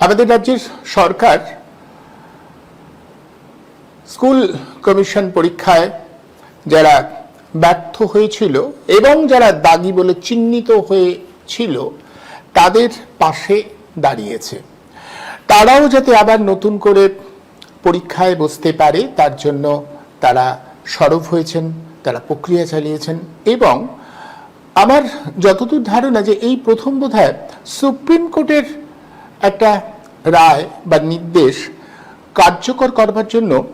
আমাদের রাজ্যের সরকার school commission পরীক্ষায় যারা ব্যর্থ হয়েছিল এবং যারা দাগি বলে চিহ্নিত হয়েছিল, তাদের পাশে দাঁড়িয়েছে। তারাও যাতে আবার নতুন করে পরীক্ষায় বসতে পারে, তার জন্য তারা সরব হয়েছেন, তারা প্রক্রিয়া চালিয়েছেন এবং আমার যতদূর ধারণা যে এই প্রথম বোধহয় সুপ্রিম কোর্টের একটা রায় বা নির্দেশ কার্যকর করবার জন্য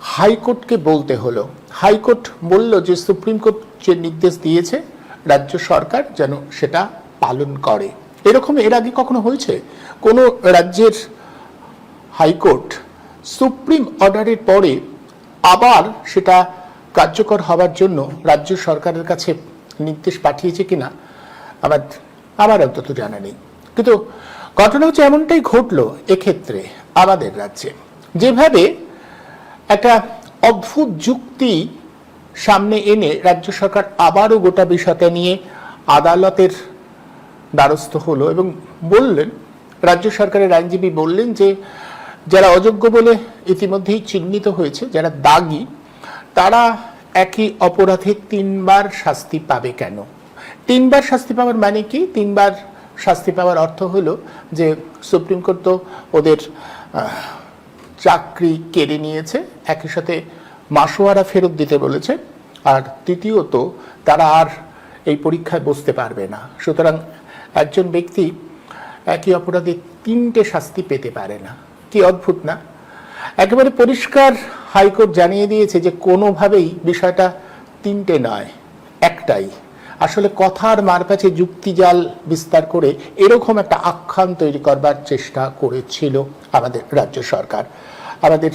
হাইকোর্টকে বলতে হলো। হাইকোর্ট বলল যে, সুপ্রিম কোর্ট যে নির্দেশ দিয়েছে, রাজ্য সরকার যেন সেটা পালন করে। এরকম এর আগে কখনো হয়েছে? কোনো রাজ্যের হাইকোর্ট সুপ্রিম অর্ডারের পরে আবার সেটা কার্যকর হওয়ার জন্য রাজ্য সরকারের কাছে নির্দেশ পাঠিয়েছে কিনা? আমার আমার অন্তত জানা নেই। কিন্তু ঘটনা হচ্ছে এমনটাই ঘটলো এক্ষেত্রে আমাদের রাজ্যে। যেভাবে একটা অদ্ভুত যুক্তি সামনে এনে রাজ্য সরকার আবারও গোটা বিষয়টা নিয়ে আদালতের দ্বারস্থ হলো এবং বললেন, রাজ্য সরকারের আইনজীবী বললেন যে, যারা অযোগ্য বলে ইতিমধ্যেই চিহ্নিত হয়েছে, যারা দাগি, তারা একই অপরাধে তিনবার শাস্তি পাবে কেন? তিনবার শাস্তি পাওয়ার মানে কি? তিনবার শাস্তি পাওয়ার অর্থ হলো যে সুপ্রিম কোর্ট তো ওদের চাকরি কেড়ে নিয়েছে, একই সাথে মাসোয়ারা ফেরত দিতে বলেছে, আর তৃতীয়ত তারা আর এই পরীক্ষায় বসতে পারবে না। সুতরাং একজন ব্যক্তি একই অপরাধে তিনটে শাস্তি পেতে পারে না। কি অদ্ভুত না? একেবারে পরিষ্কার হাইকোর্ট জানিয়ে দিয়েছে যে কোনোভাবেই বিষয়টা তিনটে নয়, একটাই। আসলে কথার মার মারপ্যাচে যুক্তিজাল বিস্তার করে এরকম একটা আখ্যান তৈরি করবার চেষ্টা করেছিল আমাদের রাজ্য সরকার। আমাদের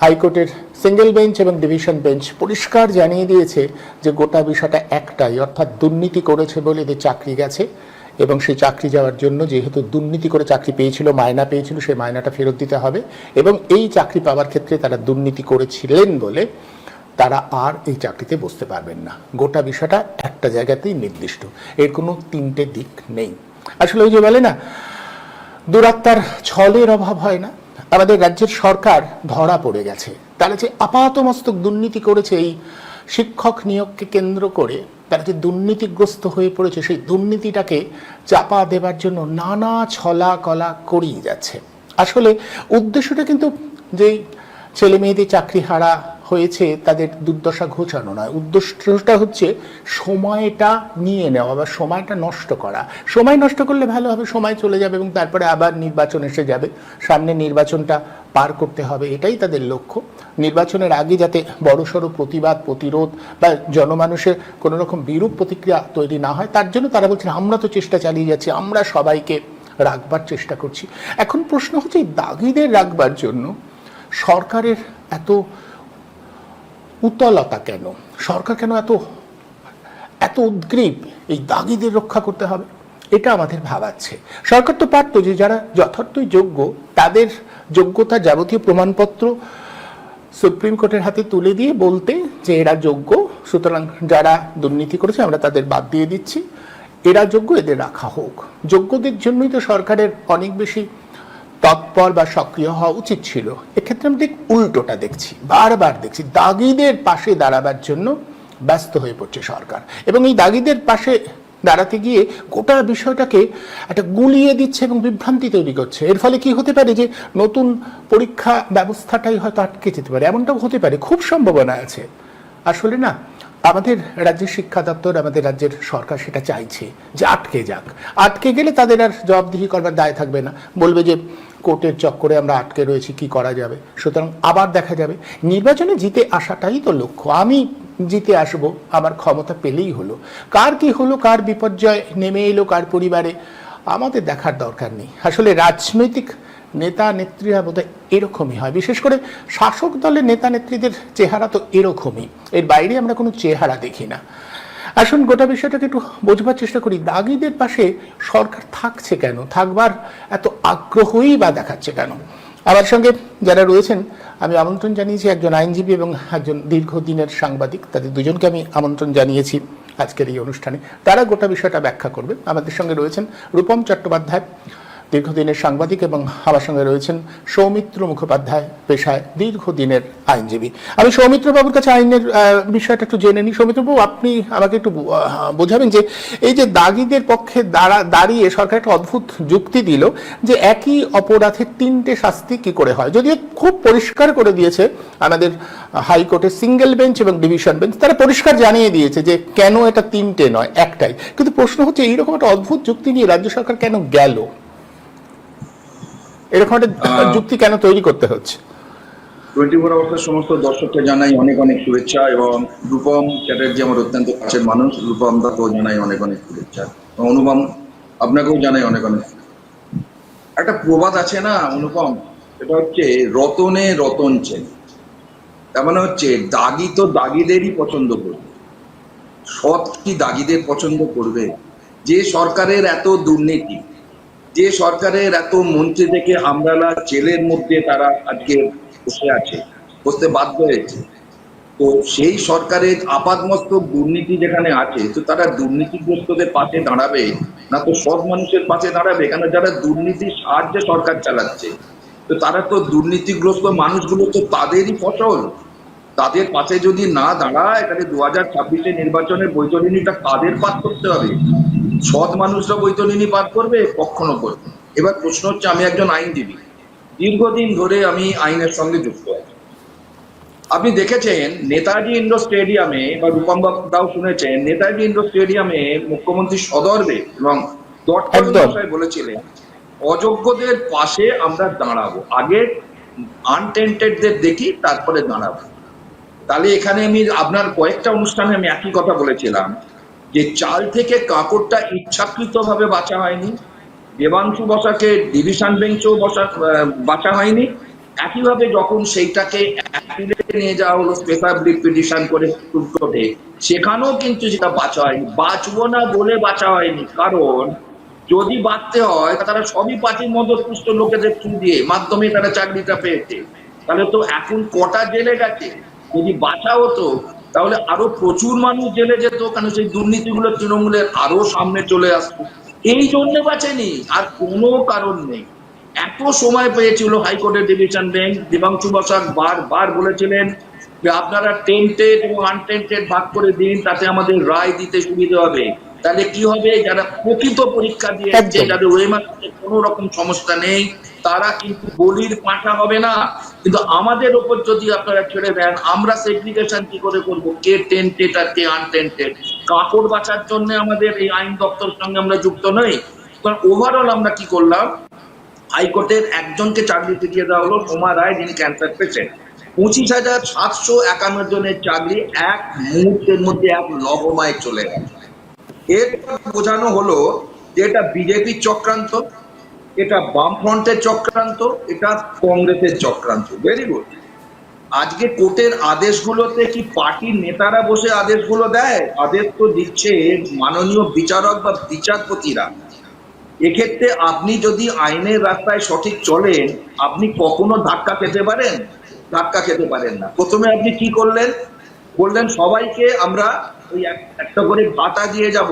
হাইকোর্টের সিঙ্গেল বেঞ্চ এবং ডিভিশন বেঞ্চ পরিষ্কার জানিয়ে দিয়েছে যে গোটা বিষয়টা একটাই, অর্থাৎ দুর্নীতি করেছে বলে এদের চাকরি গেছে এবং সেই চাকরি যাওয়ার জন্য যেহেতু দুর্নীতি করে চাকরি পেয়েছিল, মায়না পেয়েছিল, সেই মায়নাটা ফেরত দিতে হবে এবং এই চাকরি পাওয়ার ক্ষেত্রে তারা দুর্নীতি করেছিলেন বলে তারা আর এই চাকরিতে বসতে পারবেন না। গোটা বিষয়টা একটা জায়গাতেই নির্দিষ্ট। এর কোনো তিনটে দিক নেই। আসলে ওই যে বলে না, দুরাত্মার ছলের অভাব হয় না। আমাদের রাজ্যের সরকার ধরা পড়ে গেছে। তারা যে আপাতমস্তক দুর্নীতি করেছে, এই শিক্ষক নিয়োগকে কেন্দ্র করে তারা যে দুর্নীতিগ্রস্ত হয়ে পড়েছে, সেই দুর্নীতিটাকে চাপা দেবার জন্য নানা ছলা কলা করেই যাচ্ছে। আসলে উদ্দেশ্যটা কিন্তু যেই ছেলে মেয়েদের চাকরি হারা হয়েছে তাদের দুর্দশা ঘোচানো নয়। উদ্দেশ্যটা হচ্ছে সময়টা নিয়ে নেওয়া বা সময়টা নষ্ট করা। সময় নষ্ট করলে ভালো হবে, সময় চলে যাবে এবং তারপরে আবার নির্বাচন এসে যাবে। সামনে নির্বাচনটা পার করতে হবে, এটাই তাদের লক্ষ্য। নির্বাচনের আগে যাতে বড়সড় প্রতিবাদ, প্রতিরোধ বা জনমানুষের কোনো রকম বিরূপ প্রতিক্রিয়া তৈরি না হয়, তার জন্য তারা বলছেন, আমরা তো চেষ্টা চালিয়ে যাচ্ছি, আমরা সবাইকে রাখবার চেষ্টা করছি। এখন প্রশ্ন হচ্ছে দাগিদের রাখবার জন্য সরকারের এত উতলতা কেন? সরকার কেন এত এত উদ্গ্রীব? এই দাগিদের রক্ষা করতে হবে। এটা আমাদের ভাবাচ্ছে। সরকার তো পারত যে যারা যথার্থই যোগ্য, তাদের যোগ্যতা যাবতীয় প্রমাণপত্র সুপ্রিম কোর্টের হাতে তুলে দিয়ে বলতে যে এরা যোগ্য, সুতরাং যারা দুর্নীতি করেছে আমরা তাদের বাদ দিয়ে দিচ্ছি। এরা যোগ্য, এদের রাখা হোক। যোগ্যদের জন্যই তো সরকারের অনেক বেশি তৎপর বা সক্রিয় হওয়া উচিত ছিল। এক্ষেত্রে আমি ঠিক উল্টোটা দেখছি, বারবার দেখছি। দাগিদের পাশে দাঁড়াবার জন্য ব্যস্ত হয়ে পড়ছে সরকার। এবং এই দাগিদের পাশে দাঁড়াতে গিয়ে গোটা বিষয়টাকে একটা গুলিয়ে দিচ্ছে এবং বিভ্রান্তি তৈরি করছে। এর ফলে কি হতে পারে যে নতুন পরীক্ষা ব্যবস্থাটাই হয়তো আটকে যেতে পারে। এমনটাও হতে পারে। খুব সম্ভাবনা আছে। আসলে না আমাদের রাজ্যের শিক্ষা দপ্তর, আমাদের রাজ্যের সরকার সেটা চাইছে যে আটকে যাক। আটকে গেলে তাদের আর জবাবদিহি করবার দায় থাকবে না। বলবে যে কোর্টের চক্করে আমরা আটকে রয়েছি, কি করা যাবে? সুতরাং আবার দেখা যাবে। নির্বাচনে জিতে আসাটাই তো লক্ষ্য। আমি জিতে আসব, আমার ক্ষমতা পেলেই হলো। কার কি হলো, কার বিপর্যয় নেমে এলো, কার পরিবারে, আমাদের দেখার দরকার নেই। আসলে রাজনৈতিক নেতা নেত্রীরা বোধহয় এরকমই হয়। বিশেষ করে শাসক দলের নেতা নেত্রীদের চেহারা তো এরকমই। এর বাইরে আমরা কোনো চেহারা দেখি না। আসুন গোটা বিষয়টাকে একটু বোঝবার চেষ্টা করি, দাগিদের পাশে সরকার থাকছে কেন? থাকবার এত আগ্রহই বা দেখাচ্ছে কেন? আমার সঙ্গে যারা রয়েছেন, আমি আমন্ত্রণ জানিয়েছি একজন আইনজীবী এবং একজন দীর্ঘদিনের সাংবাদিক। তাদের দুজনকে আমি আমন্ত্রণ জানিয়েছি আজকের এই অনুষ্ঠানে। তারা গোটা বিষয়টা ব্যাখ্যা করবে আমাদের সঙ্গে রয়েছেন রূপম চট্টোপাধ্যায়। দীর্ঘদিনের সাংবাদিক এবং আমার সঙ্গে রয়েছেন সৌমিত্র মুখোপাধ্যায়, পেশায় দীর্ঘদিনের আইনজীবী। আমি সৌমিত্র বাবুর কাছে আইনের বিষয়টা একটু জেনে নিই। সৌমিত্র বাবু আপনি আমাকে একটু বোঝাবেন যে এই যে দাগিদের পক্ষে দাঁড়া, দাঁড়িয়ে সরকার একটা অদ্ভুত যুক্তি দিল যে একই অপরাধের তিনটে শাস্তি কি করে হয়। যদিও খুব পরিষ্কার করে দিয়েছে আমাদের হাইকোর্টের সিঙ্গেল বেঞ্চ এবং ডিভিশন বেঞ্চ। তারা পরিষ্কার জানিয়ে দিয়েছে যে কেন এটা তিনটে নয়, একটাই। কিন্তু প্রশ্ন হচ্ছে, এইরকম একটা অদ্ভুত যুক্তি নিয়ে রাজ্য সরকার কেন গেল? এরকম একটা যুক্তি কেন তৈরি করতে হচ্ছে? টোয়েন্টি ফোর আওয়ার্সের সমস্ত দর্শককে জানাই অনেক অনেক শুভেচ্ছা এবং রূপম চ্যাটার্জি আমার অত্যন্ত কাছের মানুষ। রূপম দাকেও জানাই অনেক অনেক শুভেচ্ছা। অনুপম আপনাকেও জানাই অনেক অনেক একটা প্রবাদ আছে না অনুপম? এটা হচ্ছে রতনে রতন চেন। তার মানে হচ্ছে দাগি তো দাগিদেরই পছন্দ করবে। সৎ কি দাগিদের পছন্দ করবে? যে সরকারের এত দুর্নীতি যে সরকারের এত মন্ত্রী থেকে আমরালা জেলের মধ্যে তারা আজকে বসে আছে, বসতে বাধ্য হয়েছে। তো সেই সরকারের আপাতমস্তক দুর্নীতি যেখানে আছে, তো তারা দুর্নীতিগ্রস্তদের পাশে দাঁড়াবে, না তো সব মানুষের পাশে দাঁড়াবে, কেন যারা দুর্নীতির সাহায্যে সরকার চালাচ্ছে? তো তারা তো দুর্নীতিগ্রস্ত মানুষগুলো তো তাদেরই ফসল। তাদের পাশে যদি না দাঁড়ায়, তাহলে দু হাজার ছাব্বিশে নির্বাচনের বৈতরণীটা কাদের পাঠ করতে হবে। সৎ মানুষরা বৈতরণী পাঠ করবে কখনো করবে এবার প্রশ্ন হচ্ছে আমি একজন আইনজীবী। দীর্ঘদিন ধরে আমি আইনের সঙ্গে যুক্ত আছি। আপনি দেখেছেন নেতাজি ইন্ডোর স্টেডিয়ামে বা রূপম দাও শুনেছেন নেতাজি ইন্ডোর স্টেডিয়ামে মুখ্যমন্ত্রী সদর্বে এবং বলেছিলেন অযোগ্যদের পাশে আমরা দাঁড়াবো। আগে আনটেন্টেডদের দেখি তারপরে দাঁড়াবো। তাহলে এখানে আমি আপনার কয়েকটা অনুষ্ঠানে আমি একই কথা বলেছিলাম। যে চাল থেকে কাপড়টা ইচ্ছাকৃতভাবে বাঁচা হয়নি, দেবাংশু বসাকে ডিভিশন বেঞ্চেও বসা বাঁচা হয়নি। একইভাবে যখন সেইটাকে নিয়ে যাওয়া হলো স্পেশাল পিটিশন করে সুপ্রিম কোর্টে সেখানেও কিন্তু সেটা বাঁচা হয়নি। বাঁচবো না বলে বাঁচা হয়নি। কারণ যদি বাঁচতে হয়, তারা সবই পার্টির মধ্যপুষ্ট লোকেদের থ্রু দিয়ে মাধ্যমে তারা চাকরিটা পেয়েছে। তাহলে তো এখন কটা জেলে গেছে? যদি বাঁচা হতো তাহলে আরও প্রচুর মানুষ জেলে যেত কারণ সেই দুর্নীতিগুলো তৃণমূলের আরও সামনে চলে আসতো? এই জন্য বাঁচেনি, আর কোনো কারণ নেই। এত সময় পেয়েছিল হাইকোর্টের ডিভিশন বেঞ্চ, দেবাংশু বসাক বারবার বলেছিলেন যে আপনারা টেন্টেড এবং আনটেন্টেড ভাগ করে দিন, তাতে আমাদের রায় দিতে সুবিধা হবে। তাহলে কি হবে? যারা প্রকৃত পরীক্ষা দিয়েছে। যাদের ওয়েমার কোনো রকম সমস্যা নেই তারা কিন্তু বলির পাঠা হবে না। কিন্তু আমাদের ওপর যদি আপনারা ছেড়ে দেন আমরা সেগ্রিগেশন কি করে করব? কে টেন্টেড আর কে আনটেন্টেড কাপড় বাঁচার জন্য আমাদের এই আইন দপ্তরের সঙ্গে আমরা যুক্ত নই। কারণ ওভারঅল আমরা কি করলাম? হাইকোর্টের একজনকে চাকরি ফিরিয়ে দেওয়া হলো সোমা রায় যিনি ক্যান্সার পেশেন্ট পঁচিশ হাজার সাতশো একান্ন জনের চাকরি এক মুহূর্তের মধ্যে এক লবমায় চলে গেল। এরপর বোঝানো হলো যে এটা বিজেপির চক্রান্ত, এটা বামফ্রন্টের চক্রান্ত, এটা কংগ্রেসের চক্রান্ত। ভেরি গুড আজকে কোর্টের আদেশগুলোতে কি পার্টির নেতারা বসে আদেশগুলো দেয়? আদেশ তো দিচ্ছে মাননীয় বিচারক বা বিচারপতিরা। এক্ষেত্রে আপনি যদি আইনের রাস্তায় সঠিক চলেন, আপনি কখনো ধাক্কা খেতে পারেন? ধাক্কা খেতে পারেন না। প্রথমে আপনি কি করলেন? বললেন, সবাইকে আমরা ওই একটা করে ভাতা দিয়ে যাব।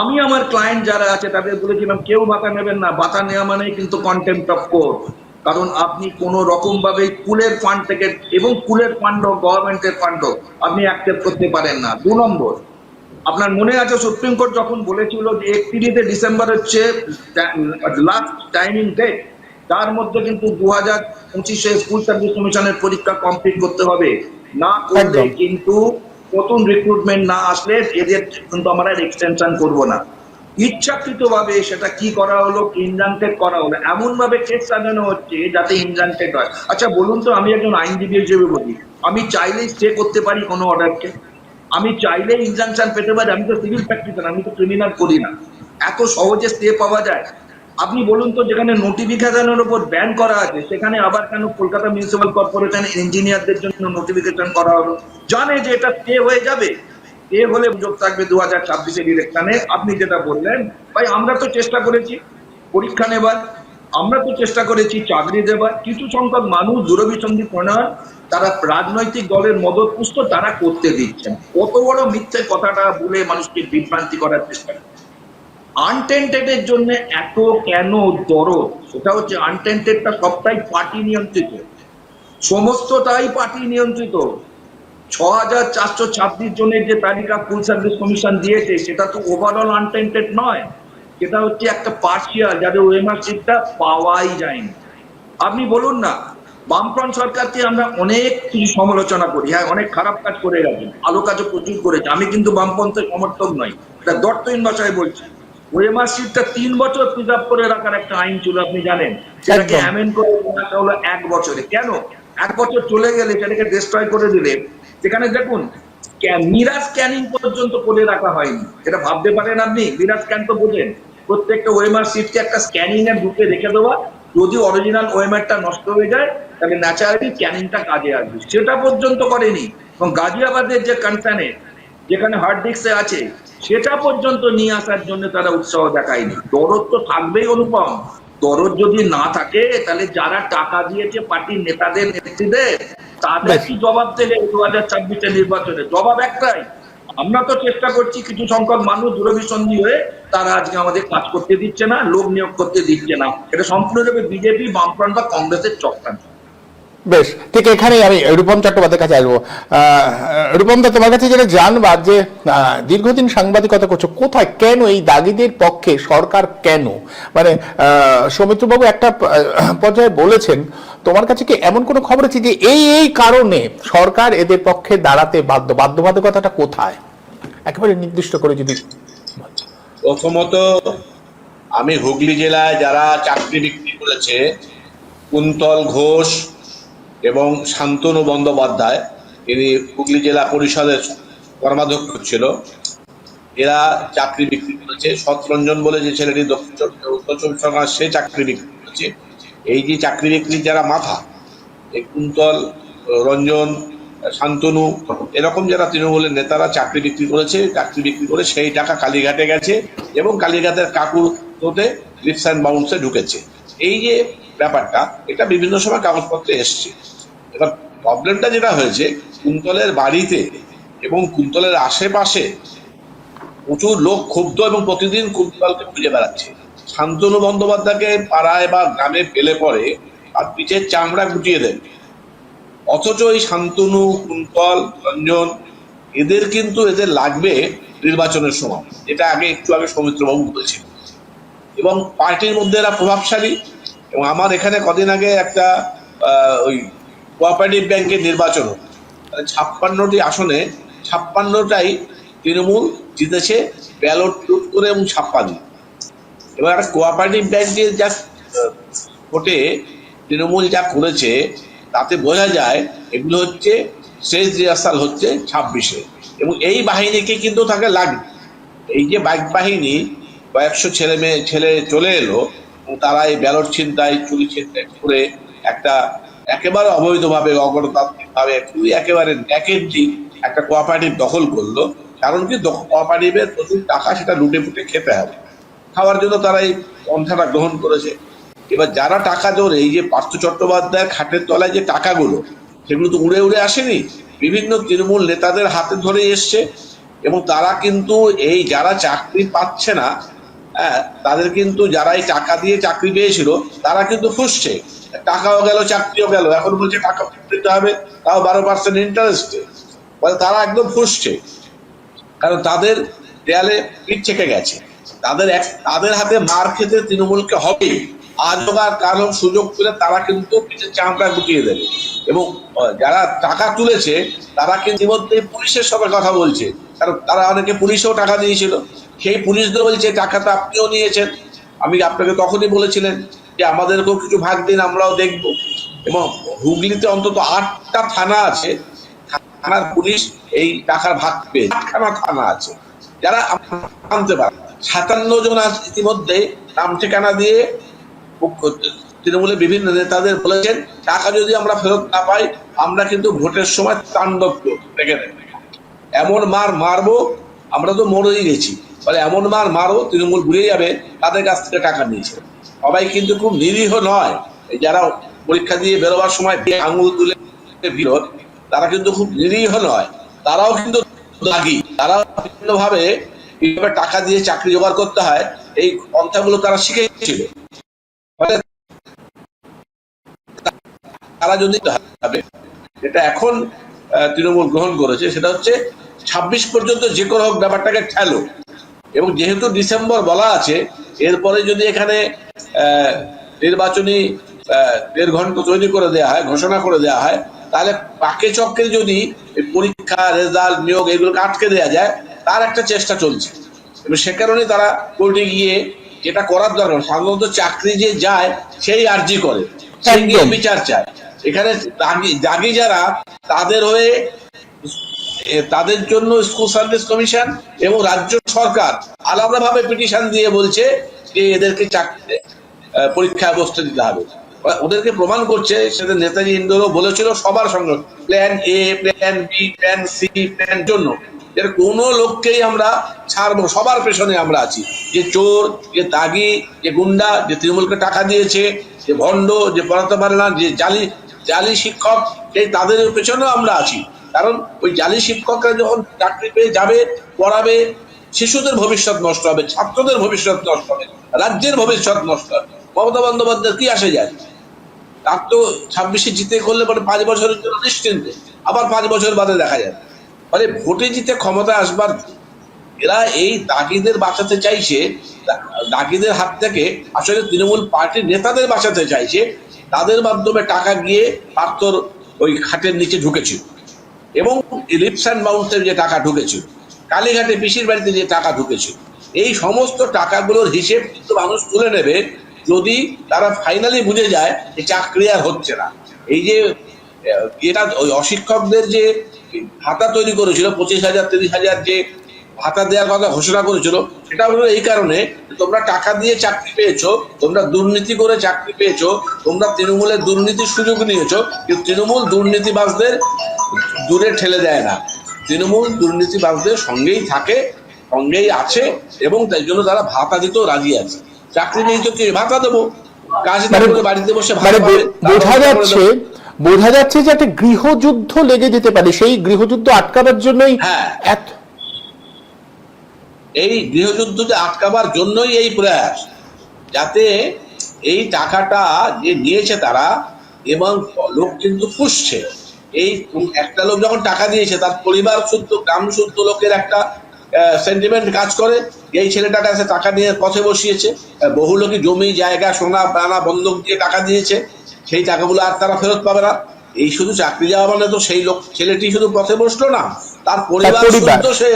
আমি আমার ক্লায়েন্ট যারা আছে তাদের বলেছিলাম কেউ ভাতা নেবেন না। ভাতা নেওয়া মানে কিন্তু কন্টেম্প অফ কোর্ট কারণ আপনি কোনো রকম ভাবে কুলের ফান্ড থেকে এবং কুলের ফান্ড হোক গভর্নমেন্টের ফান্ড হোক আপনি অ্যাকসেপ্ট করতে পারেন না। দু নম্বর আপনার মনে আছে সুপ্রিম কোর্ট যখন বলেছিল যে একত্রিশে ডিসেম্বর হচ্ছে লাস্ট টাইমিং ডেট তার মধ্যে কিন্তু দু হাজার পঁচিশে স্কুল সার্ভিস কমিশনের পরীক্ষা কমপ্লিট করতে হবে। না করলে কিন্তু নতুন রিক্রুটমেন্ট না আসলে এদের কিন্তু আমরা এক্সটেনশন করব না। ইচ্ছাকৃতভাবে সেটা কি করা হলো ইনজান্টেড করা হলো এমন ভাবে কেস সাজানো হচ্ছে যাতে ইনজান্টেড হয়। আচ্ছা বলুন তো, আমি একজন আইনজীবী হিসেবে বলি, আমি চাইলেই স্টে করতে পারি কোনো অর্ডারকে আমি চাইলে ইনজাংশন পেতে পারি, আমি তো সিভিল প্র্যাকটিশন আমি তো ক্রিমিনাল করি না। এত সহজে স্টে পাওয়া যায়? আপনি বলুন তো, যেখানে নোটিফিকেশনের উপর ব্যান করা আছে, সেখানে আবার কেন কলকাতা মিউনিসিপাল কর্পোরেশন ইঞ্জিনিয়ারদের জন্য নোটিফিকেশন করা হলো? জানে যে এটা স্টে হয়ে যাবে। স্টে হলে সুযোগ থাকবে দু হাজার ছাব্বিশের ইলেকশনে আপনি যেটা বললেন, ভাই, আমরা তো চেষ্টা করেছি পরীক্ষা নেবার, আমরা তো চেষ্টা করেছি চাকরি দেবার। কিছু সংখ্যক মানুষ দূরভিসন্ধি প্রণয়ন, তারা রাজনৈতিক দলের মদত পুষ্ট, তারা করতে দিচ্ছেন। কত বড় মিথ্যে কথাটা বলে মানুষকে বিভ্রান্তি করার চেষ্টা আনটেন্টেড এর জন্য এত কেন দরদ? সেটা হচ্ছে আনটেন্টেডটা সবটাই পার্টি নিয়ন্ত্রিত। সমস্তটাই পার্টি নিয়ন্ত্রিত। ছ হাজার চারশো ছাব্বিশ জনের যে তালিকা ফুল সার্ভিস কমিশন দিয়েছে, সেটা তো ওভারঅল আনটেন্টেড নয়। সেটা হচ্ছে একটা পার্সিয়াল যাদের ওয়েমারশিপটা পাওয়াই যায়নি। আপনি বলুন না, বামফ্রন্ট সরকারকে আমরা অনেক কিছু সমালোচনা করি। হ্যাঁ অনেক খারাপ কাজ করে গেছে ভালো কাজও প্রচুর করেছে। আমি কিন্তু বামপন্থের সমর্থক নই। এটা দত্তহীন ভাষায় বলছি। ওয়েমারশিপটা তিন বছর প্রিজার্ভ করে রাখার একটা আইন ছিল আপনি জানেন? সেটাকে। অ্যামেন্ড করে রাখা হলো এক বছরে। কেন? এক বছর চলে গেলে সেটাকে ডিস্ট্রয় করে দিলে সেখানে দেখুন মিরাজ স্ক্যানিং পর্যন্ত করে রাখা হয়নি। এটা ভাবতে পারেন আপনি? মিরাজ স্ক্যান তো বোঝেন। প্রত্যেকটা ওয়েমার সিটকে একটা স্ক্যানিং এর বুকে রেখে দেওয়া যদি অরিজিনাল ওয়েমারটা নষ্ট হয়ে যায় তাহলে ন্যাচারালি স্ক্যানিংটা কাজে আসবে। সেটা পর্যন্ত করেনি। এবং গাজিয়াবাদের যে কনসার্নে যেখানে হার্ড ডিস্কে আছে সেটা পর্যন্ত নিয়ে আসার জন্য তারা উৎসাহ দেখায়নি। দরদ তো থাকবেই অনুপম। দরদ যদি না থাকে তাহলে যারা টাকা দিয়েছে পার্টির নেতাদের নেত্রীদের তাদের কি জবাব দেবে দু হাজার ছাব্বিশের নির্বাচনে? জবাব একটাই। আমরা তো চেষ্টা করছি কিছু সংখ্যক মানুষ দূরভিসন্ধি হয়ে তারা আজকে আমাদের কাজ করতে দিচ্ছে না লোক নিয়োগ করতে দিচ্ছে না। এটা সম্পূর্ণরূপে বিজেপি বামফ্রন্ট বা কংগ্রেসের চক্রান্ত। বেশ ঠিক এখানেই আমি রূপম চট্টোপাধ্যায়ের কাছে আসব। আহ, রূপম দা তোমার কাছে যেটা জানবার যে দীর্ঘদিন সাংবাদিকতা করছ কোথায় কেন এই দাগিদের পক্ষে সরকার কেন? মানে সৌমিত্রবাবু একটা পর্যায়ে বলেছেন তোমার কাছে কি এমন কোনো খবর আছে যে এই এই কারণে সরকার এদের পক্ষে দাঁড়াতে বাধ্য? বাধ্যবাধকতাটা কোথায়? একেবারে নির্দিষ্ট করে যদি প্রথমত আমি হুগলি জেলায় যারা চাকরি বিক্রি করেছে কুন্তল ঘোষ এবং শান্তনু বন্দ্যোপাধ্যায় ইনি হুগলি জেলা পরিষদের কর্মাধ্যক্ষ ছিল। এরা চাকরি বিক্রি করেছে। শতরঞ্জন বলে যে ছেলেটি দক্ষিণ চব্বিশ- উত্তর চব্বিশ পরগনার, সে চাকরি বিক্রি করেছে। এই যে চাকরি বিক্রির যারা মাথা, এই কুন্তল, রঞ্জন, শান্তনু, এরকম যারা তৃণমূলের নেতারা চাকরি বিক্রি করেছে, চাকরি বিক্রি করে সেই টাকা কালীঘাটে গেছে এবং কালীঘাটের কাকুর তোতে লিপস অ্যান্ড বাউন্সে ঢুকেছে। এই যে ব্যাপারটা, এটা বিভিন্ন সময় কাগজপত্রে এসছে। এবার প্রবলেমটা যেটা হয়েছে, কুন্তলের বাড়িতে এবং কুন্তলের আশেপাশে প্রচুর লোক ক্ষুব্ধ এবং প্রতিদিন কুন্তলকে খুঁজে বেড়াচ্ছে। শান্তনু বন্দ্যোপাধ্যায়কে পাড়ায় বা গ্রামে পেলে পরে আর পিঠের চামড়া গুটিয়ে দেয় অথচ এই শান্তনু, কুন্তল, রঞ্জন, এদের কিন্তু এদের লাগবে নির্বাচনের সময়। এটা আগে একটু আগে সৌমিত্রবাবু বলেছেন। এবং পার্টির মধ্যে এরা প্রভাবশালী এবং আমার এখানে কদিন আগে একটা ওই কোঅপারেটিভ ব্যাংকের নির্বাচন ছাপ্পান্নটি আসনে, ছাপ্পান্নটাই তৃণমূল জিতেছে, ব্যালট লুট করে এবং ছাপ্পা দিয়ে এবার একটা কোঅপারেটিভ ব্যাংকের যা ভোটে তৃণমূল যা করেছে, তাতে বোঝা যায় এগুলো হচ্ছে, শেষ রিহার্সাল হচ্ছে ছাব্বিশে। এবং এই বাহিনীকে কিন্তু তাকে লাগবে। এই যে বাইক বাহিনী কয়েকশো ছেলে মেয়ে, ছেলে চলে এলো তারা এই ব্যালট ছিনতাই, চুরি ছিনতাই করে একটা একেবারে অবৈধভাবে, অগণতান্ত্রিকভাবে, খুবই একেবারে ন্যাকের দিক একটা কোঅপারেটিভ দখল করল। কারণ কি? কোঅপারেটিভের প্রচুর টাকা সেটা লুটে ফুটে খেতে হবে। খাওয়ার জন্য তারা এই পন্থাটা গ্রহণ করেছে। এবার যারা টাকা ধরে এই যে পার্থ চট্টোপাধ্যায়ের খাটের তলায় যে টাকাগুলো, সেগুলো তো উড়ে উড়ে আসেনি। বিভিন্ন তৃণমূল নেতাদের হাতে ধরে এসছে। এবং তারা কিন্তু এই যারা চাকরি পাচ্ছে না হ্যাঁ তাদের কিন্তু যারা এই টাকা দিয়ে চাকরি পেয়েছিল, তারা কিন্তু ফুসছে। টাকাও গেল, চাকরিও গেল। এখন বলছে টাকা দিতে হবে, তাও বারো পার্সেন্ট ইন্টারেস্টে বলে তারা একদম ফুসছে কারণ তাদের দেয়ালে পিঠ থেকে গেছে। তাদের এক, তাদের হাতে মার খেতে তৃণমূলকে হবে। আজ হোক আর হোক সুযোগ পেলে তারা কিন্তু পিঠের চামড়া গুটিয়ে দেবে। এবং যারা টাকা তুলেছে, তারা কিন্তু ইতিমধ্যে পুলিশের সঙ্গে কথা বলছে। কারণ তারা অনেকে পুলিশেও টাকা দিয়েছিল। সেই পুলিশদের বলছে টাকাটা আপনিও নিয়েছেন। আমি আপনাকে তখনই বলেছিলেন যে আমাদেরকেও কিছু ভাগ দিন আমরাও দেখব। এবং হুগলিতে অন্তত আটটা থানা আছে, থানার পুলিশ এই টাকার ভাগ পেয়ে আটখানা থানা আছে। যারা আনতে পারে। সাতান্ন জন আজ ইতিমধ্যে নাম ঠিকানা দিয়ে তৃণমূলের বিভিন্ন নেতাদের বলেছেন, টাকা যদি আমরা ফেরত না পাই, আমরা কিন্তু ভোটের সময় তাণ্ডব। দেখে এমন মার মারবো, আমরা তো মরেই গেছি। বলে এমন মার মারবো তৃণমূল ঘুরে যাবে, তাদের কাছ থেকে টাকা নিয়েছে। সবাই কিন্তু খুব নিরীহ নয়। যারা পরীক্ষা দিয়ে বেরোবার সময় আঙুল তুলে ভিড় তারা কিন্তু খুব নিরীহ নয়। তারাও কিন্তু দাগি। তারা বিভিন্ন ভাবে কীভাবে টাকা দিয়ে চাকরি জোগাড় করতে হয়। এই পন্থাগুলো তারা শিখেছিল। তারা যদি এটা এখন তৃণমূল গ্রহণ করেছে, সেটা হচ্ছে ছাব্বিশ পর্যন্ত যে কোনো হোক ব্যাপারটাকে ঠেলো। এবং যেহেতু ডিসেম্বর বলা আছে, এরপরে যদি এখানে নির্বাচনী দেড় ঘণ্টা তৈরি করে দেওয়া হয় ঘোষণা করে দেওয়া হয়। তাহলে পাকে চক্রে যদি পরীক্ষা রেজাল্ট নিয়োগ এগুলোকে আটকে দেওয়া যায় তার একটা চেষ্টা চলছে। এবং সে কারণে তারা কোর্টে গিয়ে যেটা করার দরকার সাধারণত চাকরি যে যায় সেই আর্জি করে। গিয়ে বিচার চায়। এখানে দাগি যারা তাদের হয়ে তাদের জন্য স্কুল সার্ভিস কমিশন এবং রাজ্য সরকার আলাদাভাবে পিটিশন দিয়ে বলছে যে এদেরকে চাকরি আহ, পরীক্ষায় বসতে দিতে হবে। ওদেরকে প্রমাণ করছে সেটা নেতাজি ইন্দোরও বলেছিল সবার সঙ্গে plan A plan B plan C plan জন্য। এর কোনো লোককেই আমরা ছাড়বো সবার পেছনে আমরা আছি। যে চোর যে দাগি যে গুন্ডা যে তৃণমূলকে টাকা দিয়েছে যে ভণ্ড যে পড়াতে পারে না যে জালি জালি শিক্ষক সেই তাদের পেছনেও আমরা আছি। কারণ ওই জালি শিক্ষকরা যখন চাকরি পেয়ে যাবে পড়াবে শিশুদের ভবিষ্যৎ নষ্ট হবে, ছাত্রদের ভবিষ্যৎ নষ্ট হবে, রাজ্যের ভবিষ্যৎ নষ্ট হবে। মমতা বন্দ্যোপাধ্যায় কি আসে যায়? তার তো ছাব্বিশে জিতে করলে পরে পাঁচ বছরের জন্য নিশ্চিন্ত, আবার পাঁচ বছর বাদে দেখা যায় ফলে ভোটে জিতে ক্ষমতা আসবার এরা এই দাগিদের বাঁচাতে চাইছে, দাগিদের হাত থেকে আসলে তৃণমূল পার্টির নেতাদের বাঁচাতে চাইছে, তাদের মাধ্যমে টাকা গিয়ে পার্থর ওই খাটের নিচে ঢুকেছিল। এবং লিপস অ্যান্ড মাউন্টের যে টাকা ঢুকেছিল কালীঘাটে পিসির বাড়িতে যে টাকা ঢুকেছিল এই সমস্ত টাকাগুলোর হিসেব কিন্তু মানুষ তুলে নেবে যদি তারা ফাইনালি বুঝে যায় যে চাকরি আর হচ্ছে না। এই যে এটা ওই অশিক্ষকদের যে ভাতা তৈরি করেছিল, পঁচিশ হাজার, তিরিশ হাজার যে ভাতা দেওয়ার কথা ঘোষণা করেছিল, সেটা হলো এই কারণে তোমরা টাকা দিয়ে চাকরি পেয়েছ, তোমরা দুর্নীতি করে চাকরি পেয়েছ, তোমরা তৃণমূলের দুর্নীতির সুযোগ নিয়েছো, কিন্তু তৃণমূল দুর্নীতিবাজদের দূরে ঠেলে দেয় না। তৃণমূল দুর্নীতিবাজদের সঙ্গেই থাকে সঙ্গেই আছে এবং তাই জন্য তারা ভাতা দিতেও রাজি আছে। চাকরি নেই তো কি ভাতা দেবো? কাজ না মানে করে বাড়িতে বসে মানে বোঝা যাচ্ছে বোঝা যাচ্ছে যে একটা গৃহযুদ্ধ লেগে যেতে পারে সেই গৃহযুদ্ধ আটকাবার জন্যই হ্যাঁ। এত এই গৃহযুদ্ধকে আটকাবার জন্যই এই প্রয়াস। যাতে এই টাকাটা যে নিয়েছে তারা এবং লোক কিন্তু পুষছে এই একটা লোক যখন টাকা দিয়েছে তার পরিবার শুদ্ধ গ্রাম শুদ্ধ লোকের একটা সেন্টিমেন্ট কাজ করে এই ছেলেটাকে সে টাকা নিয়ে পথে বসিয়েছে। বহু লোকই জমি জায়গা সোনা দানা বন্ধক দিয়ে টাকা দিয়েছে। সেই টাকাগুলো আর তারা ফেরত পাবে না। এই শুধু চাকরি যাওয়া মানে তো সেই লোক ছেলেটি শুধু পথে বসল না তার পরিবার পরিবার। শুদ্ধ সে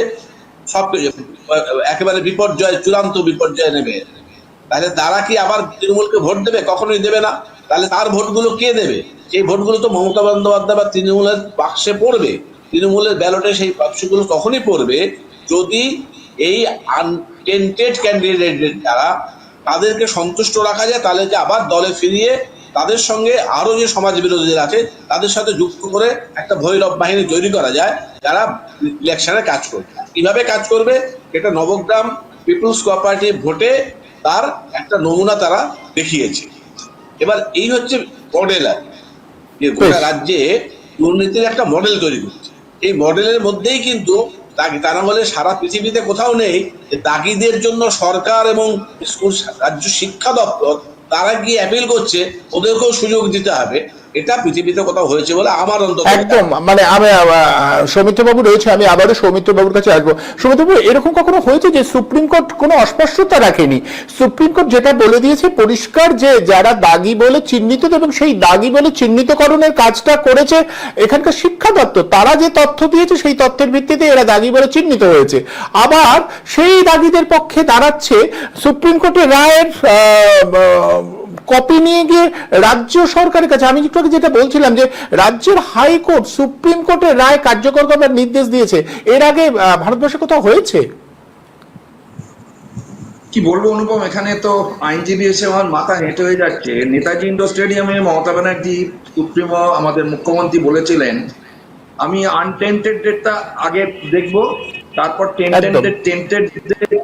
সব একেবারে বিপর্যয় চূড়ান্ত বিপর্যয় নেবে। তাহলে তারা কি আবার তৃণমূলকে ভোট দেবে? কখনোই দেবে না। তাহলে তার ভোটগুলো কে দেবে? সেই ভোটগুলো তো মমতা বন্দ্যোপাধ্যায় বা তৃণমূলের বাক্সে পড়বে। তৃণমূলের ব্যালটে সেই বাক্সগুলো তখনই পড়বে যদি এই আনটেন্টেড ক্যান্ডিডেট যারা তাদেরকে সন্তুষ্ট রাখা যায়, তাহলে যে আবার দলে ফিরিয়ে তাদের সঙ্গে আরও যে সমাজ বিরোধীরা আছে, তাদের সাথে যুক্ত করে একটা ভৈরব বাহিনী তৈরি করা যায়, যারা ইলেকশনে কাজ করবে। কীভাবে কাজ করবে? এটা নবগ্রাম পিপুলস কোঅপারেটিভ ভোটে তার একটা নমুনা তারা দেখিয়েছে। এবার এই হচ্ছে মডেল আর। যে গোটা রাজ্যে দুর্নীতির একটা মডেল তৈরি করছে। এই মডেলের মধ্যেই কিন্তু তাকে তারা বলে সারা পৃথিবীতে কোথাও নেই যে তাগিদের জন্য সরকার এবং স্কুল রাজ্য শিক্ষা দপ্তর তারা গিয়ে অ্যাপিল করছে ওদেরকেও সুযোগ দিতে হবে। এটা পৃথিবীতে কোথাও হয়েছে বলে আমার অন্তত একদম মানে আমি রয়েছে, আমি আবারও কাছে আসব। এরকম কখনো হয়েছে যে সুপ্রিম কোর্ট কোনো অস্পষ্টতা রাখেনি? সুপ্রিম কোর্ট যেটা বলে দিয়েছে, পরিষ্কার যে যারা দাগি বলে চিহ্নিত এবং সেই দাগি বলে চিহ্নিতকরণের কাজটা করেছে এখানকার শিক্ষা দপ্তর, তারা যে তথ্য দিয়েছে সেই তথ্যের ভিত্তিতে এরা দাগি বলে চিহ্নিত হয়েছে। আবার সেই দাগিদের পক্ষে দাঁড়াচ্ছে সুপ্রিম কোর্টের রায়ের কপি নিয়ে গিয়ে রাজ্য সরকারের কাছে আমি একটু আগে যেটা বলছিলাম যে রাজ্যের হাইকোর্ট সুপ্রিম কোর্টের রায় কার্যকর করবার নির্দেশ দিয়েছে। এর আগে ভারতবর্ষে কোথাও হয়েছে? কি বলব অনুপম এখানে তো আইনজীবী এসে আমার মাথা হেঁটে হয়ে যাচ্ছে। নেতাজি ইন্ডোর স্টেডিয়ামে মমতা ব্যানার্জি সুপ্রিমো আমাদের মুখ্যমন্ত্রী বলেছিলেন আমি আনটেন্টেড ডেটটা আগে দেখব তারপর টেন্টেড টেন্টেড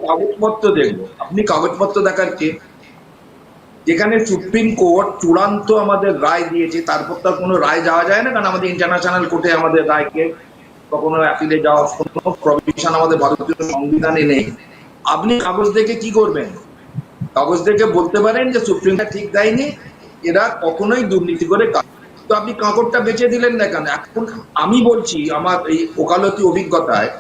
কাগজপত্র দেখব। আপনি কাগজপত্র দেখার কে? যেখানে সুপ্রিম কোর্ট চূড়ান্ত আমাদের রায় দিয়েছে, তারপর তো আর কোনো রায় যাওয়া যায় না, কারণ আমাদের ইন্টারন্যাশনাল কোর্টে আমাদের রায়কে কখনো অ্যাপিলে যাওয়া কোনো প্রভিশন আমাদের ভারতীয় সংবিধানে নেই। আপনি কাগজ দেখে কি করবেন? কাগজ দেখে বলতে পারেন যে সুপ্রিম কোর্ট ঠিক দেয়নি, এরা কখনোই দুর্নীতি করে কাজ তো আপনি কাঁকড়টা বেঁচে দিলেন না কেন? এখন আমি বলছি, আমার এই ওকালতি অভিজ্ঞতায়,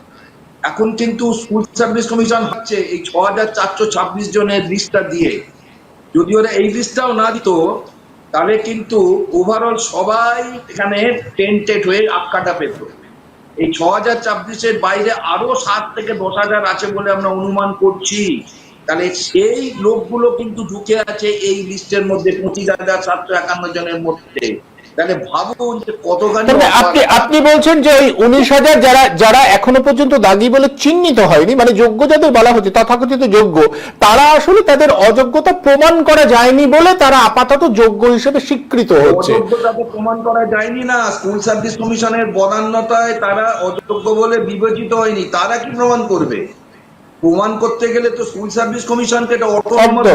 এখন কিন্তু স্কুল সার্ভিস কমিশন হচ্ছে এই ছ হাজার চারশো ছাব্বিশ জনের লিস্টটা দিয়ে যদি ওরা এই লিস্টটাও না দিত, তাহলে কিন্তু ওভারঅল সবাই এখানে টেন্টেড হয়ে আপকাটা পেত এই ছ হাজার ছাব্বিশের বাইরে আরও সাত থেকে দশ হাজার আছে বলে আমরা অনুমান করছি। তাহলে সেই লোকগুলো কিন্তু ঢুকে আছে এই লিস্টের মধ্যে পঁচিশ হাজার সাতশো একান্ন জনের মধ্যে। তাহলে ভাবুন যে কতখানি আপনি আপনি বলছেন যে ওই উনিশ হাজার যারা যারা এখনও পর্যন্ত দাগি বলে চিহ্নিত হয়নি মানে যোগ্য যাদের বলা হচ্ছে তথাকথিত যোগ্য তারা আসলে তাদের অযোগ্যতা প্রমাণ করা যায়নি বলে তারা আপাতত যোগ্য হিসেবে স্বীকৃত হচ্ছে। অযোগ্যতাকে প্রমাণ করা যায়নি না স্কুল সার্ভিস কমিশনের বদান্যতায় তারা অযোগ্য বলে বিবেচিত হয়নি তারা কি প্রমাণ করবে? প্রমাণ করতে গেলে তো স্কুল সার্ভিস কমিশনকে এটা অটোনমাস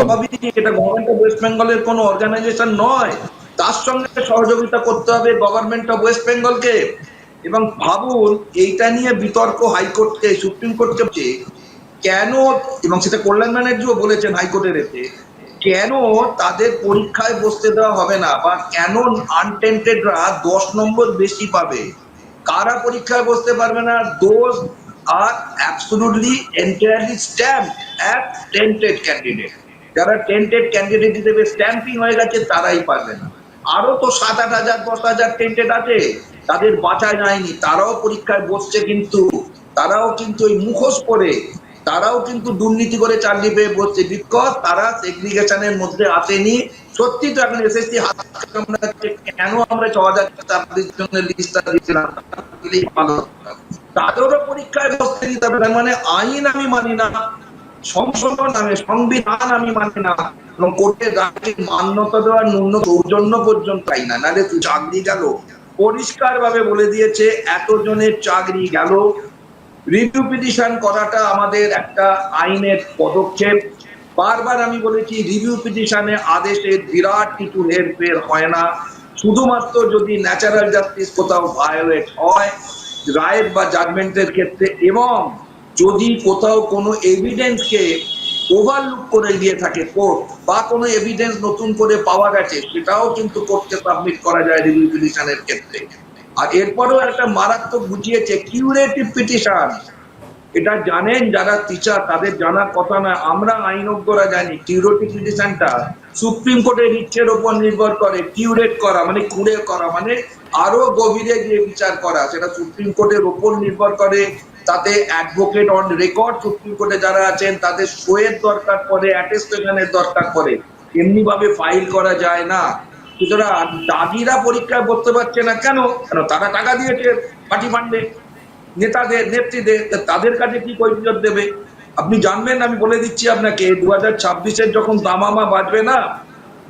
এটা গভর্নমেন্ট অফ ওয়েস্ট বেঙ্গলের কোনো অর্গানাইজেশন নয়। তার সঙ্গে সহযোগিতা করতে হবে গভর্নমেন্ট অফ ওয়েস্ট বেঙ্গলকে এবং ভাবুন, এইটা নিয়ে বিতর্ক হাইকোর্টকে, সুপ্রিম কোর্টকে কেন, এবং সেটা কল্যাণ ব্যানার্জিও বলেছেন হাইকোর্টের এতে, কেন তাদের পরীক্ষায় বসতে দেওয়া হবে না? বা কেন আনটেন্টেডরা দশ নম্বর বেশি পাবে? কারা পরীক্ষায় বসতে পারবে না? Those are absolutely entirely stamp as tainted candidate যারা টেন্টেড ক্যান্ডিডেট হিসেবে স্ট্যাম্পিং হয়ে গেছে, তারাই পারবে না। আরও তো সাত আট হাজার, দশ হাজার টেন্টেড আছে। তাদের বাঁচা যায়নি তারাও পরীক্ষায় বসছে কিন্তু। তারাও কিন্তু ওই মুখোশ পরে। তারাও কিন্তু দুর্নীতি করে চাকরি পেয়ে বসছে। বিকজ তারা সেগ্রিগেশনের মধ্যে আসেনি। সত্যি তো এখন এসএসসি কেন আমরা ছ হাজার চাকরির জন্য লিস্টটা দিয়েছিলাম। তাদেরও পরীক্ষায় বসতে দিতে হবে মানে আইন আমি মানি না। সংশোধন আমি, সংবিধান আমি মানি না। এবং কোর্টের রাজ্যের মান্যতা দেওয়ার ন্যূন সৌজন্য পর্যন্ত চাই না। নাহলে তুই চাকরি গেল পরিষ্কার ভাবে বলে দিয়েছে, এতজনের চাকরি গেল। রিভিউ পিটিশন করাটা আমাদের একটা আইনের পদক্ষেপ। বারবার আমি বলেছি, রিভিউ পিটিশনে আদেশের বিরাট কিছু হেরফের হয় না। শুধুমাত্র যদি ন্যাচারাল জাস্টিস কোথাও ভায়োলেট হয় রায়ের বা জাজমেন্টের ক্ষেত্রে এবং যদি কোথাও কোনো এভিডেন্সকে ওভারলুক করে দিয়ে থাকে কোর্ট বা কোনো এভিডেন্স নতুন করে পাওয়া গেছে, সেটাও কিন্তু কোর্টকে সাবমিট করা যায় রিভিউ পিটিশনের ক্ষেত্রে। আর এরপরেও একটা মারাত্মক বুঝিয়েছে কিউরেটিভ পিটিশন এটা জানেন যারা টিচার তাদের জানার কথা না, আমরা আইনজ্ঞরা জানি কিউরেটিভ পিটিশনটা সুপ্রিম কোর্টের ইচ্ছের উপর নির্ভর করে কিউরেট করা মানে কুড়ে করা মানে আরও গভীরে গিয়ে বিচার করা, সেটা সুপ্রিম কোর্টের উপর নির্ভর করে তাতে অ্যাডভোকেট অন রেকর্ড সুপ্রিম কোর্টে যারা আছেন, তাদের শোয়ের দরকার পড়ে অ্যাটেস্টেশনের দরকার পড়ে। এমনি ভাবে ফাইল করা যায় না। সুতরাং দাদিরা পরীক্ষায় বসতে পারছে না কেন? কেন তারা টাকা দিয়েছে পার্টি ফান্ডে নেতাদের, নেত্রীদের তাদের কাছে কি কৈফিয়ত দেবে? আপনি জানবেন, আমি বলে দিচ্ছি আপনাকে দু হাজার যখন দামামা বাজবে না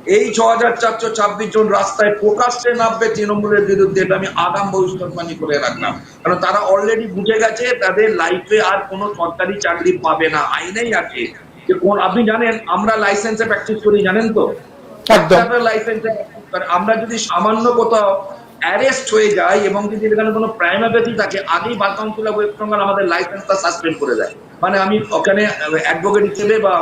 এই ছ হাজার চারশো ছাব্বিশ জন রাস্তায় প্রকাশ্যে নামবে তৃণমূলের বিরুদ্ধে এটা আমি আগাম ভবিষ্যৎবাণী করে রাখলাম। কারণ তারা অলরেডি বুঝে গেছে তাদের লাইফে আর কোনো সরকারি চাকরি পাবে না আইনেই আছে। যে কোন আপনি জানেন আমরা লাইসেন্সে প্র্যাকটিস করি জানেন তো। লাইসেন্সে আমরা যদি সামান্য কোথাও অ্যারেস্ট হয়ে যাই এবং যদি এখানে কোনো প্রাইমারি থাকে আগেই bar council of West Bengal আমাদের লাইসেন্সটা সাসপেন্ড করে দেয়। মানে আমি ওখানে অ্যাডভোকেট হিসেবে বা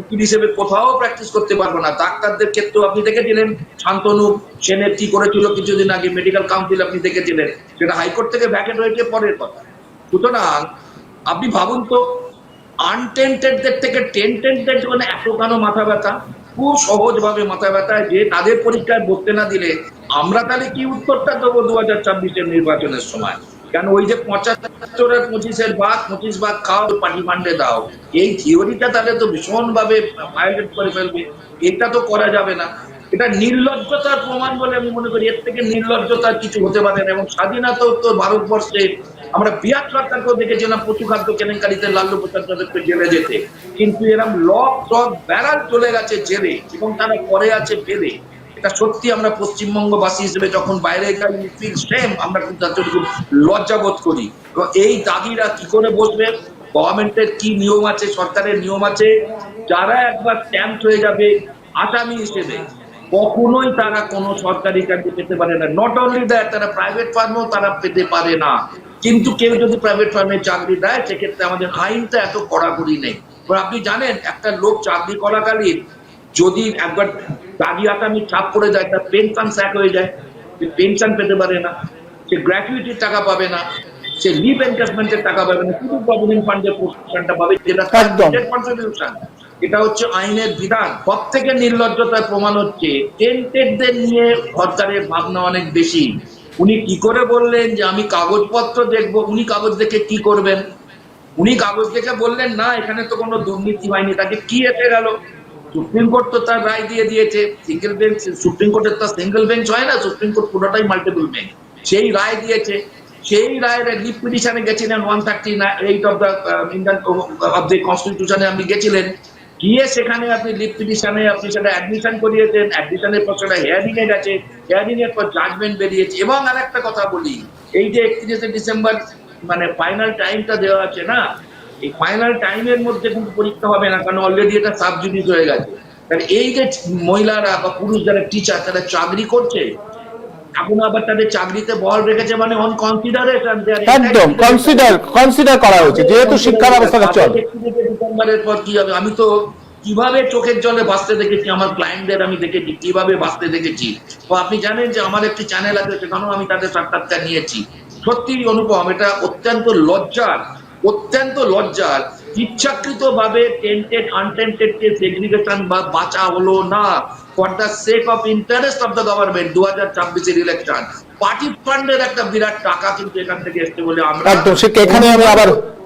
উকিল হিসেবে কোথাও প্র্যাকটিস করতে পারব না। ডাক্তারদের ক্ষেত্রেও আপনি দেখেছিলেন শান্তনু সেনের কি করেছিল কিছুদিন আগে মেডিকেল কাউন্সিল আপনি দেখেছিলেন সেটা হাইকোর্ট থেকে ভ্যাকেট হয়েছে পরের কথা। সুতরাং আপনি ভাবুন তো আনটেন্টেডদের থেকে টেন্টেডদের মানে এত কেন মাথা ব্যথা? খুব সহজভাবে মাথা ব্যথা। যে তাদের পরীক্ষায় বসতে না দিলে আমরা তাহলে কি উত্তরটা দেবো দু হাজার ছাব্বিশের নির্বাচনের সময়? কেন ওই যে পঁচাত্তর পঁচিশের ভাগ পঁচিশ ভাগ খাও, পার্টি ফান্ডে দাও। এই থিওরিটা তাহলে তো ভীষণ ভাবে ভায়োলেট করে ফেলবে। এটা তো করা যাবে না। এটা নির্লজ্জতার প্রমাণ বলে আমি মনে করি। এর থেকে নির্লজ্জতার কিছু হতে পারে না। এবং স্বাধীনতা তো ভারতবর্ষে আমরা বিরাট সরকারকেও দেখেছিলাম পশু খাদ্য কেলেঙ্কারিতে লাল্লু প্রসাদ যাদবকে জেলে যেতে। কিন্তু এরকম লক টক ব্যারাল চলে গেছে জেলে। এবং তারা পরে আছে ফেলে এটা সত্যি আমরা পশ্চিমবঙ্গবাসী হিসেবে যখন বাইরে যাই ফিল সেম আমরা কিন্তু তাতে খুব লজ্জা বোধ করি। এবং এই দাদিরা কি করে বসবে? গভর্নমেন্টের কি নিয়ম আছে? সরকারের নিয়ম আছে? যারা একবার স্ট্যাম্প হয়ে যাবে, আসামি হিসেবে, কখনোই তারা কোনো সরকারি চাকরি পেতে পারে না। নট অনলি দ্যাট তারা প্রাইভেট ফার্মেও তারা পেতে পারে না। কিন্তু কেউ যদি প্রাইভেট ফার্মে চাকরি দেয়, সেক্ষেত্রে আমাদের আইনটা এত কড়াকড়ি নেই। আপনি জানেন, একটা লোক চাকরি করাকালীন যদি একবার দাবি আসামি ছাপ পড়ে যায় তার পেনশন স্যাক হয়ে যায়। সে পেনশন পেতে পারে না সে গ্র্যাচুইটির টাকা পাবে না সে লিভ এনকেসমেন্টের টাকা পাবে না শুধু ফান্ডের পোর্শনটা পাবে যেটা। কন্ট্রিবিউশন এটা হচ্ছে আইনের বিধান। সব থেকে নির্লজ্জতার প্রমাণ হচ্ছে টেন্টেডদের নিয়ে সরকারের ভাবনা অনেক বেশি। উনি কি করে বললেন যে আমি কাগজপত্র দেখব উনি কাগজ দেখে কি করবেন? উনি কাগজ দেখে বললেন না এখানে তো কোনো দুর্নীতি হয়নি। তাকে কি এসে গেল? সুপ্রিম কোর্ট তো তার রায় দিয়ে দিয়েছে সিঙ্গেল বেঞ্চ সুপ্রিম কোর্টের তো সিঙ্গেল বেঞ্চ হয় না, সুপ্রিম কোর্ট পুরোটাই মাল্টিপল বেঞ্চ সেই রায় দিয়েছে, সেই রায়ের লিভ পিটিশনে গেছিলেন one thirty eight of the Indian of the কনস্টিটিউশনে আপনি গেছিলেন। গিয়ে সেখানে আপনি লিভ পিটিশনে আপনি সেটা অ্যাডমিশন করিয়েছেন অ্যাডমিশনের পর সেটা হেয়ারিং এ গেছে হেয়ারিং এর পর জাজমেন্ট বেরিয়েছে। এবং আরেকটা কথা বলি, এই যে একত্রিশে ডিসেম্বর মানে ফাইনাল টাইমটা দেওয়া আছে না এই ফাইনাল টাইমের মধ্যে কিন্তু পরীক্ষা হবে না কারণ অলরেডি এটা সাব জুডিস হয়ে গেছে। কারণ এই যে মহিলারা বা পুরুষ যারা টিচার তারা চাকরি করছে এখন আবার তাদের চাকরিতে বল রেখেছে মানে অন কনসিডারেশন একদম কনসিডার কনসিডার করা যেহেতু শিক্ষা ব্যবস্থাটা চলে। ডিসেম্বরের পর কি হবে? আমি তো কীভাবে চোখের জলে ভাসতে দেখেছি আমার ক্লায়েন্টদের আমি দেখেছি কীভাবে ভাসতে দেখেছি। তো আপনি জানেন যে আমার একটি চ্যানেল আছে সেখানেও আমি তাদের সাক্ষাৎকার নিয়েছি। সত্যি অনুপম এটা অত্যন্ত লজ্জার অত্যন্ত লজ্জার ইচ্ছাকৃত ভাবে টেন্টেড আনটেন্টেড কে সেগ্রিগেশন বা বাঁচা হলো না। For the sake of interest of the government দু হাজার ছাব্বিশের ইলেকশন পার্টি ফান্ডের একটা বিরাট টাকা কিন্তু এখান থেকে এসছে বলে আমরা এখানে আবার